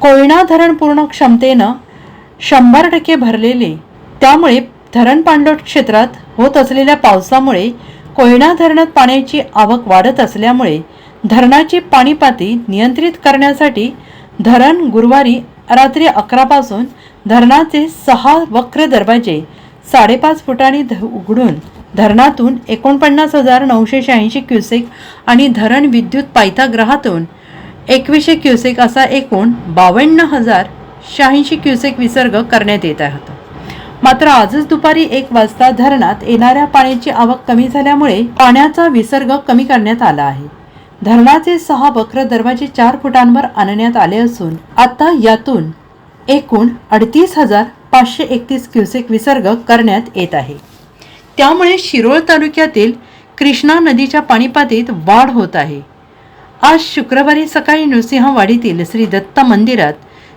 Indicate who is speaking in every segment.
Speaker 1: कोयना धरण पूर्ण क्षमतेनं शंभर टक्के भरलेले त्यामुळे धरण पाणलोट क्षेत्रात होत असलेल्या पावसामुळे कोयना धरणात पाण्याची आवक वाढत असल्यामुळे धरणाची पाणीपाती नियंत्रित करण्यासाठी धरण गुरुवारी रात्री अकरापासून धरणाचे सहा वक्र दरवाजे साडेपाच फुटांनी ध उघडून धरणातून एकोणपन्नास हजार नऊशे शहाऐंशी क्युसेक आणि धरण विद्युत पायथाग्रहातून एकवीसशे क्युसेक असा एकूण बावन्न हजार शहाऐंशी क्युसेक विसर्ग करण्यात येत आहे. मात्र आजच दुपारी एक वाजता धरणात येणाऱ्या पाण्याची आवक कमी झाल्यामुळे पाण्याचा विसर्ग कमी करण्यात आला आहे. धरणाचे सहा वक्र दरवाजे चार फुटांवर आणण्यात आले असून आता यातून एकूण अडतीस हजार पाचशे एकतीस क्युसेक विसर्ग करण्यात येत आहे. त्यामुळे शिरोळ तालुक्यातील कृष्णा नदीच्या पाणीपातळीत वाढ होत आहे. आज शुक्रवारी सकाळी नृसिंहवाडीतील श्री दत्त मंदिरात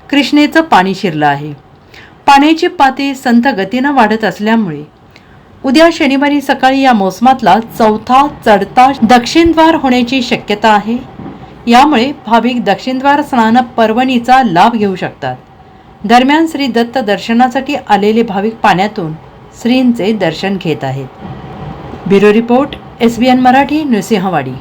Speaker 1: कृष्णेचं पाणी शिरलं आहे. पाण्याची पातळी संथ गतीनं वाढत असल्यामुळे उद्या शनिवारी सकाळी या मोसमातला चौथा चढता दक्षिणद्वार होण्याची शक्यता आहे. यामुळे भाविक दक्षिणद्वार स्नान पर्वणीचा लाभ घेऊ शकतात. दरम्यान श्री दत्त दर्शनासाठी आलेले भाविक पाण्यातून श्रींचे दर्शन घेत आहेत. Bureau report S B N Marathi Nrusinhawadi.